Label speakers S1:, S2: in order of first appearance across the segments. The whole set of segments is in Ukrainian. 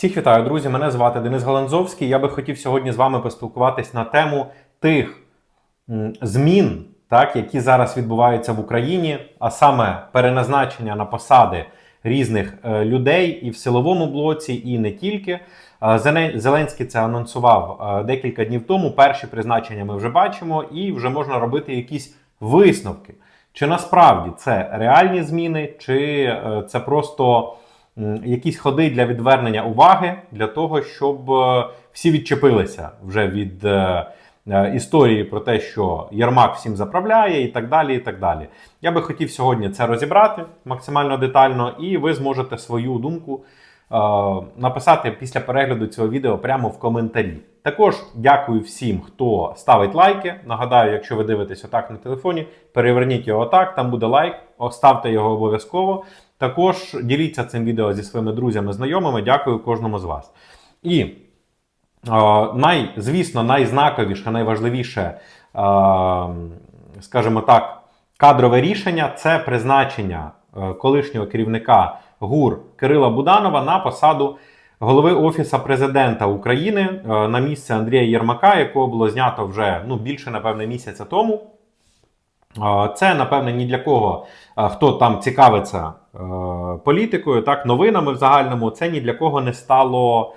S1: Всіх вітаю, друзі! Мене звати Денис Галанзовський. Я би хотів сьогодні з вами поспілкуватись на тему тих змін, так, які зараз відбуваються в Україні, а саме переназначення на посади різних е, людей і в силовому блоці, і не тільки. Е, Зеленський це анонсував е, декілька днів тому. Перші призначення ми вже бачимо, і вже можна робити якісь висновки. Чи насправді це реальні зміни, чи це просто якісь ходи для відвернення уваги для того, щоб е, всі відчепилися вже від е, е, історії про те, що Єрмак всім заправляє, і так далі. і так далі. Я би хотів сьогодні це розібрати максимально детально, і ви зможете свою думку написати після перегляду цього відео прямо в коментарі. Також дякую всім, хто ставить лайки. Нагадаю, якщо ви дивитесь отак на телефоні, переверніть його отак, там буде лайк, оставте його обов'язково. Також діліться цим відео зі своїми друзями, знайомими. Дякую кожному з вас. І е, най, звісно, найзнаковіше, найважливіше, е, скажімо так, кадрове рішення це призначення е, колишнього керівника ГУР Кирила Буданова на посаду голови Офіса президента України е, на місце Андрія Єрмака, якого було знято вже ну, більше, напевне, місяця тому. Це, напевне, ні для кого, хто там цікавиться е, політикою, так, новинами в загальному, це ні для кого не стало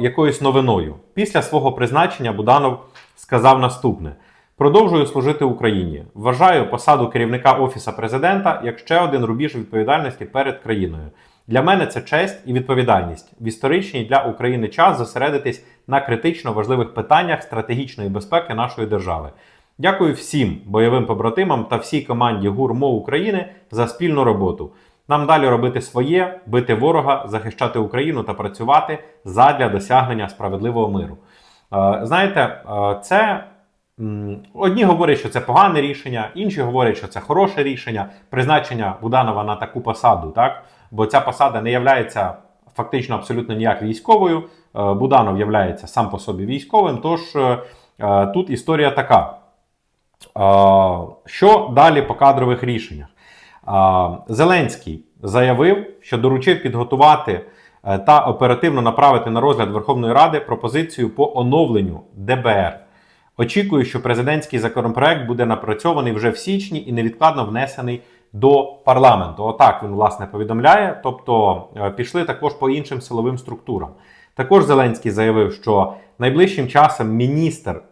S1: якоюсь новиною. Після свого призначення Буданов сказав наступне: продовжую служити Україні. Вважаю посаду керівника Офіса президента як ще один рубіж відповідальності перед країною. Для мене це честь і відповідальність в історичній для України час зосередитись на критично важливих питаннях стратегічної безпеки нашої держави. Дякую всім бойовим побратимам та всій команді ГУРМО України за спільну роботу. Нам далі робити своє, бити ворога, захищати Україну та працювати задля досягнення справедливого миру. Е, Знаєте, е, це одні говорять, що це погане рішення, інші говорять, що це хороше рішення призначення Буданова на таку посаду, так? Бо ця посада не являється фактично абсолютно ніяк військовою. Е, Буданов являється сам по собі військовим. Тож тут історія така. Що далі по кадрових рішеннях? Зеленський заявив, що доручив підготувати е, та оперативно направити на розгляд Верховної Ради пропозицію по оновленню ДБР. Очікую, що президентський законопроект буде напрацьований вже в січні і невідкладно внесений до парламенту. Отак він власне повідомляє. Тобто е, пішли також по іншим силовим структурам. Також Зеленський заявив, що найближчим часом міністр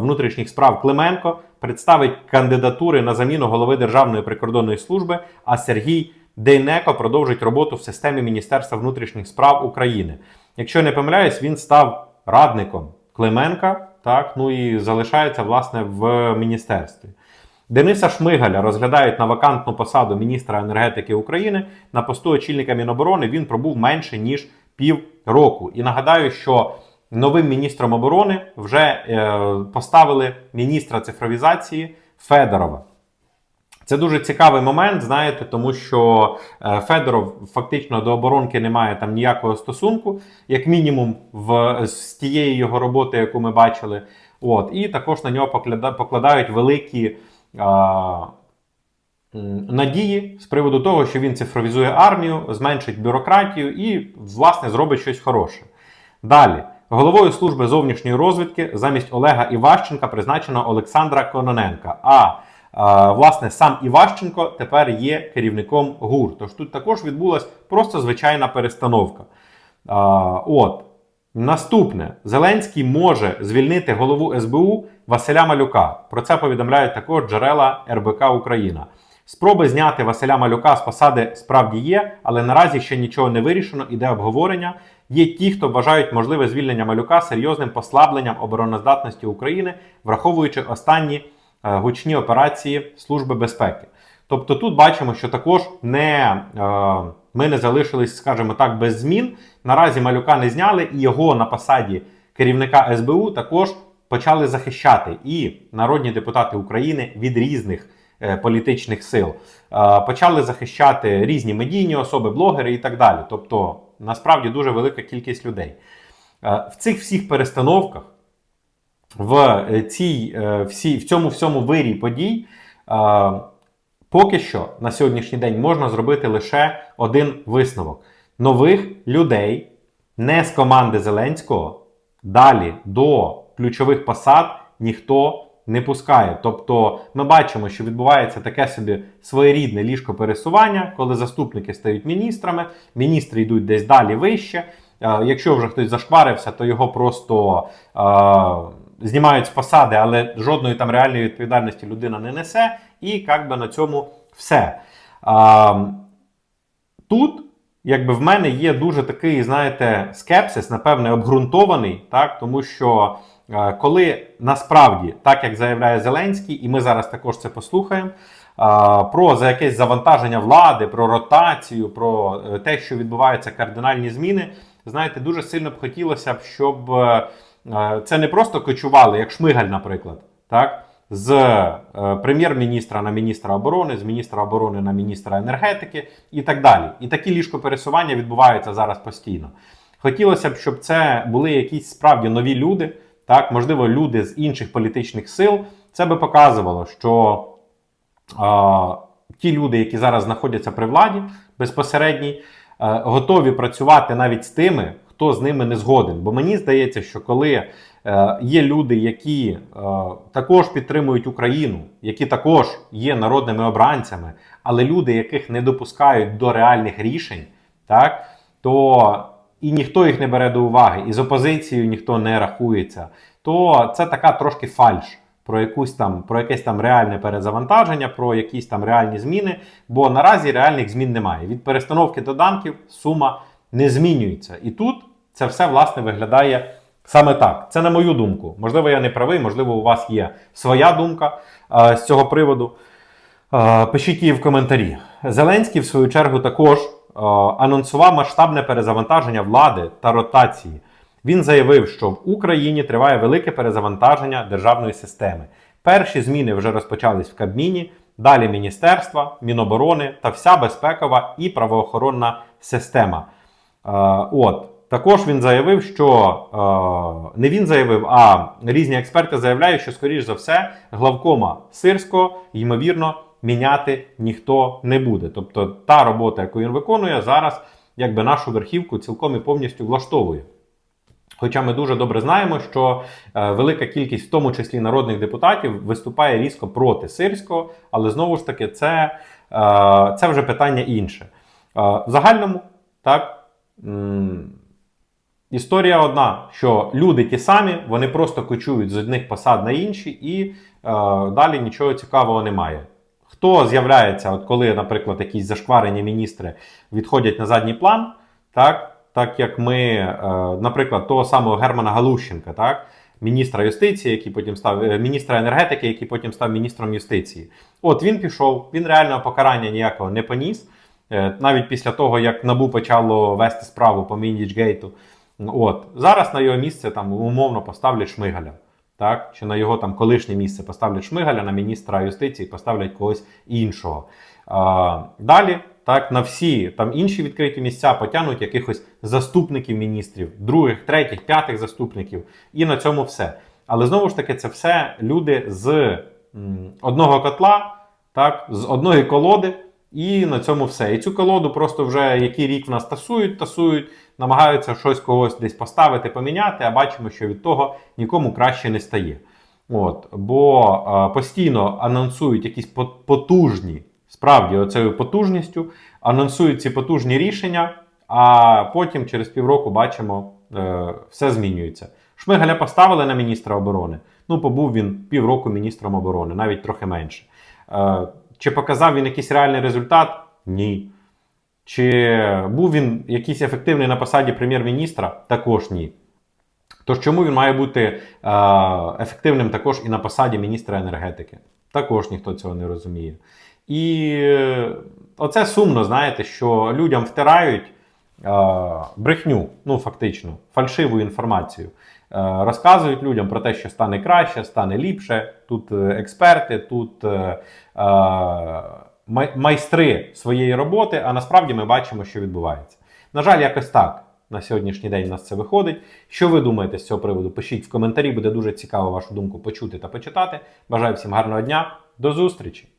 S1: внутрішніх справ Клименко представить кандидатури на заміну голови Державної прикордонної служби, а Сергій Дейнеко продовжить роботу в системі Міністерства внутрішніх справ України. Якщо не помиляюсь, він став радником Клименка, так ну і залишається власне в міністерстві. Дениса Шмигаля розглядають на вакантну посаду міністра енергетики України на посту очільника Міноборони. Він пробув менше ніж пів року. І нагадаю, що новим міністром оборони вже е, поставили міністра цифровізації Федорова. Це дуже цікавий момент, знаєте, тому що е, Федоров фактично до оборонки не має там ніякого стосунку, як мінімум, в, з тієї його роботи, яку ми бачили. От, і також на нього покладають великі а, надії з приводу того, що він цифровізує армію, зменшить бюрократію і, власне, зробить щось хороше. Далі. Головою служби зовнішньої розвідки замість Олега Іващенка призначено Олександра Кононенка. А а, власне сам Іващенко тепер є керівником ГУР. Тож тут також відбулася просто звичайна перестановка. От. Наступне Зеленський може звільнити голову СБУ Василя Малюка. Про це повідомляють також джерела РБК Україна. Спроби зняти Василя Малюка з посади справді є, але наразі ще нічого не вирішено, іде обговорення. Є ті, хто вважають можливе звільнення Малюка серйозним послабленням обороноздатності України, враховуючи останні е, гучні операції Служби безпеки. Тобто тут бачимо, що також не, е, ми не залишились, скажімо так, без змін. Наразі малюка не зняли, і його на посаді керівника СБУ також почали захищати і народні депутати України від різних е, політичних сил. Почали захищати різні медійні особи, блогери і так далі. Тобто, насправді дуже велика кількість людей. Е, в цих всіх перестановках в, е, цій, е, всі, в цьому всьому вирі подій. Поки що на сьогоднішній день можна зробити лише один висновок: нових людей не з команди Зеленського далі до ключових посад ніхто не пускає. Тобто ми бачимо, що відбувається таке собі своєрідне ліжко пересування, коли заступники стають міністрами, міністри йдуть десь далі вище. Е, Якщо вже хтось зашкварився, то його просто е, знімають з посади, але жодної там реальної відповідальності людина не несе, і як би на цьому все. Е, тут, якби в мене є дуже такий, знаєте, скепсис, напевне, обґрунтований, так, тому що коли насправді, так як заявляє Зеленський, і ми зараз також це послухаємо. е, Про за якесь завантаження влади, про ротацію, про е, те, що відбуваються кардинальні зміни, знаєте, дуже сильно б хотілося б, щоб е, е, це не просто кочували, як Шмигаль, наприклад, так, з е, прем'єр-міністра на міністра оборони, з міністра оборони на міністра енергетики і так далі. І такі ліжкопересування відбуваються зараз постійно. Хотілося б, щоб це були якісь справді нові люди, так, можливо, люди з інших політичних сил. Це би показувало, що а, ті люди, які зараз знаходяться при владі безпосередній, е, готові працювати навіть з тими, хто з ними не згоден. Бо мені здається, що коли е, є люди, які е, також підтримують Україну, які також є народними обранцями, але люди, яких не допускають до реальних рішень, так, то і ніхто їх не бере до уваги, і з опозицією ніхто не рахується, то це така трошки фальш про якусь там про якесь там реальне перезавантаження, про якісь там реальні зміни. Бо наразі реальних змін немає. Від перестановки доданків сума не змінюється. І тут це все власне виглядає саме так. Це на мою думку. Можливо, я не правий, можливо, у вас є своя думка е, з цього приводу. Е, пишіть її в коментарі. Зеленський, в свою чергу, також анонсував масштабне перезавантаження влади та ротації. Він заявив, що в Україні триває велике перезавантаження державної системи. Перші зміни вже розпочались в Кабміні, далі міністерства, Міноборони та вся безпекова і правоохоронна система. Е, От також він заявив, що е, не він заявив, а різні експерти заявляють, що скоріш за все главкома Сирського ймовірно міняти ніхто не буде. Тобто та робота, яку він виконує, зараз якби нашу верхівку цілком і повністю влаштовує. Хоча ми дуже добре знаємо, що е, велика кількість, в тому числі народних депутатів, виступає різко проти сирського, але знову ж таки, це, е, це вже питання інше. Е, в загальному, так, м, історія одна: що люди ті самі, вони просто кочують з одних посад на інші, і е, далі нічого цікавого немає. Хто з'являється, от коли, наприклад, якісь зашкварені міністри відходять на задній план, так? так як ми, е, наприклад, того самого Германа Галущенка, так, міністра юстиції, який потім став е, міністра енергетики, який потім став міністром юстиції. От він пішов, він реального покарання ніякого не поніс. Е, Навіть після того, як набу почало вести справу по Міндічгейту. От зараз на його місце там умовно поставлять Шмигаля. Так, чи на його там колишнє місце поставлять Шмигаля, на міністра юстиції поставлять когось іншого. А, далі так на всі там інші відкриті місця потягнуть якихось заступників міністрів, других, третіх, п'ятих заступників, і на цьому все. Але знову ж таки, це все люди з м, одного котла, так, з одної колоди, і на цьому все. І цю колоду просто вже який рік в нас тасують, тасують, намагаються щось когось десь поставити, поміняти, а бачимо, що від того нікому краще не стає. От, Бо е, постійно анонсують якісь потужні справді оцею потужністю, анонсують ці потужні рішення, а потім через півроку бачимо, е, все змінюється. Шмигаля поставили на міністра оборони. Ну, побув він півроку міністром оборони, навіть трохи менше. Е, чи показав він якийсь реальний результат? Ні. Чи був він якийсь ефективний на посаді прем'єр-міністра? Також ні. Тож чому він має бути е, ефективним також і на посаді міністра енергетики? Також ніхто цього не розуміє. І е, оце сумно, знаєте, що людям втирають е, брехню, ну фактично, фальшиву інформацію. Е, розказують людям про те, що стане краще, стане ліпше. Тут е, експерти, тут е, майстри своєї роботи, а насправді ми бачимо, що відбувається. На жаль, якось так. На сьогоднішній день у нас це виходить. Що ви думаєте з цього приводу? Пишіть в коментарі, буде дуже цікаво вашу думку почути та почитати. Бажаю всім гарного дня. До зустрічі!